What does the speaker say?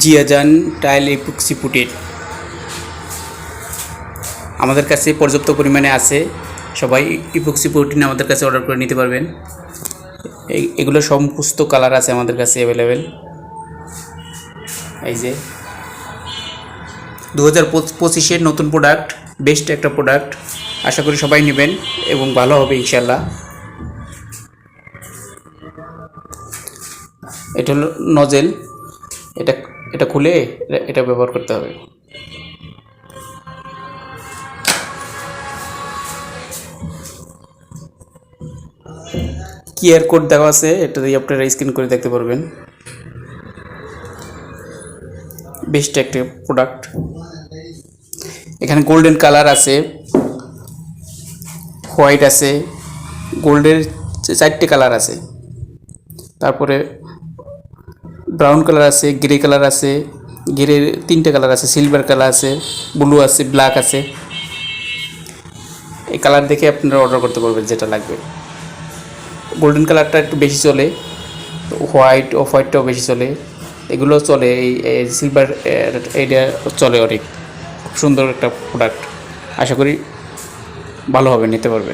জিয়াজান tile epoxy পুটির আমাদের কাছে পর্যাপ্ত পরিমাণে আছে। সবাই ইপুক্সি পুটিন আমাদের কাছে অর্ডার করে নিতে পারবেন। এগুলো সমস্ত কালার আছে আমাদের কাছে অ্যাভেলেবেল এই যে। দু হাজার পঁচিশের নতুন প্রোডাক্ট বেস্ট একটা প্রোডাক্ট আশা করি সবাই নেবেন এবং ভালো হবে ইনশাল্লাহ এটা হলো নজেল এটা এটা খুলে এটা- ব্যবহার করতে হবে। কিউআর কোড দেওয়া আছে, এটা দিয়ে আপনারা স্ক্যান করে দেখতে পারবেন। বেস্ট একটা প্রোডাক্ট। এখানে গোল্ডেন কালার আছে, হোয়াইট আছে, গোল্ডের চারটে কালার আছে। তারপরে ব্রাউন কালার আছে, গ্রে কালার আছে গ্রের তিনটে কালার আছে, সিলভার কালার আছে, ব্লু আছে, ব্ল্যাক আছে। এই কালার দেখে আপনারা অর্ডার করতে পারবেন যেটা লাগবে। গোল্ডেন কালারটা একটু বেশি চলে হোয়াইট অফ হোয়াইটটাও বেশি চলে। এগুলো চলে, এই সিলভার এইটা চলে অনেক। খুব সুন্দর একটা প্রোডাক্ট আশা করি ভালো হবে, নিতে পারবে